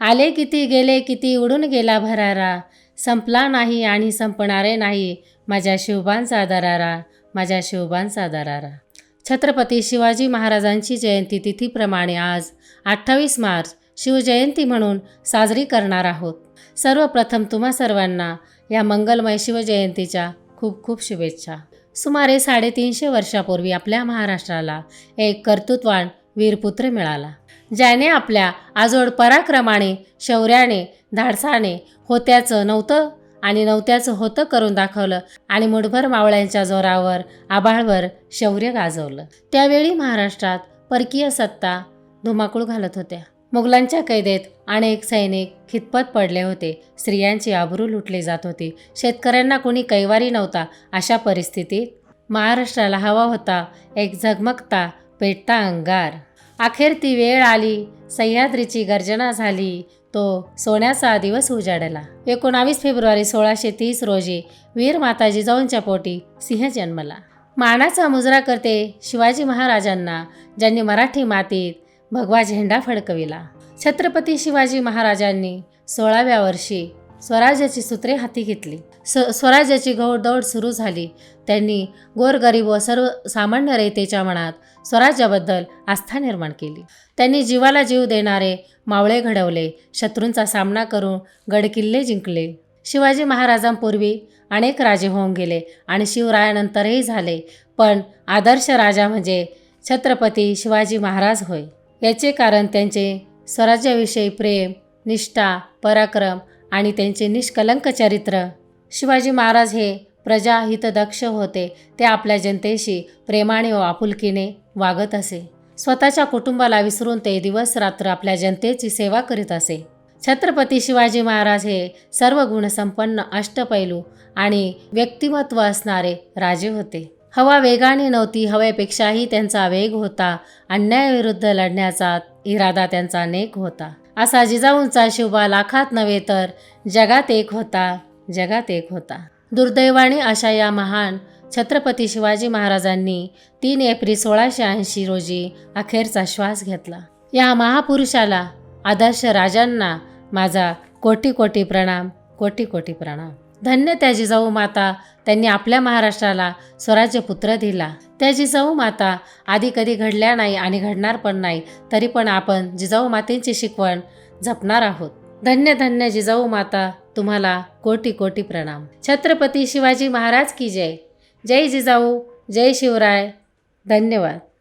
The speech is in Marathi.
आले किती गेले किती उडून गेला भरारा. संपला नाही आणि संपणारे नाही माझ्या शिवबांचा दरारा माझ्या शिवबांचा दरारा. छत्रपती शिवाजी महाराजांची जयंती तिथीप्रमाणे आज अठ्ठावीस मार्च शिवजयंती म्हणून साजरी करणार आहोत. सर्वप्रथम तुम्हा सर्वांना या मंगलमय शिवजयंतीच्या खूप खूप शुभेच्छा. सुमारे साडेतीनशे वर्षापूर्वी आपल्या महाराष्ट्राला एक कर्तृत्वान वीरपुत्र मिळाला. ज्याने आपल्या आजोड पराक्रमाने शौर्याने धाडसाने होत्याचं नव्हतं आणि नव्हत्याचं होतं करून दाखवलं आणि मुठभर मावळ्यांच्या जोरावर आभाळवर शौर्य गाजवलं. त्यावेळी महाराष्ट्रात परकीय सत्ता धुमाकूळ घालत होत्या. मुघलांच्या कैदेत अनेक सैनिक खितपत पडले होते. स्त्रियांची आबरू लुटली जात होती. शेतकऱ्यांना कोणी कैवारी नव्हता अशा परिस्थितीत महाराष्ट्राला हवा होता एक झगमगता पेटता अंगार. अखेर ती वेळ आली. सह्याद्रीची गर्जना झाली. तो सोन्याचा दिवस उजाडला. एकोणावीस फेब्रुवारी सोळाशे तीस रोजी वीर माता जिजाऊंच्या पोटी सिंह जन्मला. मानाचा मुजरा करते शिवाजी महाराजांना ज्यांनी मराठी मातीत भगवा झेंडा फडकविला. छत्रपती शिवाजी महाराजांनी सोळाव्या वर्षी स्वराज्याची सूत्रे हाती घेतली. स स्वराज्याची घौडदौड सुरू झाली. त्यांनी गोरगरीब व सर्वसामान्य रयतेच्या मनात स्वराज्याबद्दल आस्था निर्माण केली. त्यांनी जीवाला जीव देणारे मावळे घडवले शत्रूंचा सामना करून गडकिल्ले जिंकले. शिवाजी महाराजांपूर्वी अनेक राजे होऊन गेले आणि शिवरायानंतरही झाले पण आदर्श राजा म्हणजे छत्रपती शिवाजी महाराज होय. याचे कारण त्यांचे स्वराज्याविषयी प्रेम निष्ठा पराक्रम आणि त्यांचे निष्कलंक चरित्र. शिवाजी महाराज हे प्रजाहितदक्ष होते ते आपल्या जनतेशी प्रेमाने व आपुलकीने वागत असे. स्वतःच्या कुटुंबाला विसरून ते दिवस रात्र आपल्या जनतेची सेवा करीत असे. छत्रपती शिवाजी महाराज हे सर्व गुणसंपन्न अष्टपैलू आणि व्यक्तिमत्व असणारे राजे होते. हवा वेगाने नव्हती हवेपेक्षाही त्यांचा वेग होता. अन्यायाविरुद्ध लढण्याचा इरादा त्यांचा नेक होता. असा जिजाऊंचा शिवबा लाखात नव्हे तर जगात एक होता जगात एक होता. दुर्दैवाने अशा या महान छत्रपती शिवाजी महाराजांनी तीन एप्रिल सोळाशे ऐंशी रोजी अखेरचा श्वास घेतला. या महापुरुषाला आदर्श राजांना माझा कोटी कोटी प्रणाम कोटी कोटी प्रणाम. धन्य त्या जिजाऊ माता त्यांनी आपल्या महाराष्ट्राला स्वराज्य पुत्र दिला. त्या जिजाऊ माता आधी कधी घडल्या नाही आणि घडणार पण नाही तरी पण आपण जिजाऊ मातेंची शिकवण जपणार आहोत. धन्य धन्य जिजाऊ माता तुम्हाला कोटी कोटी प्रणाम. छत्रपती शिवाजी महाराज की जय. जय जिजाऊ जय शिवराय. धन्यवाद.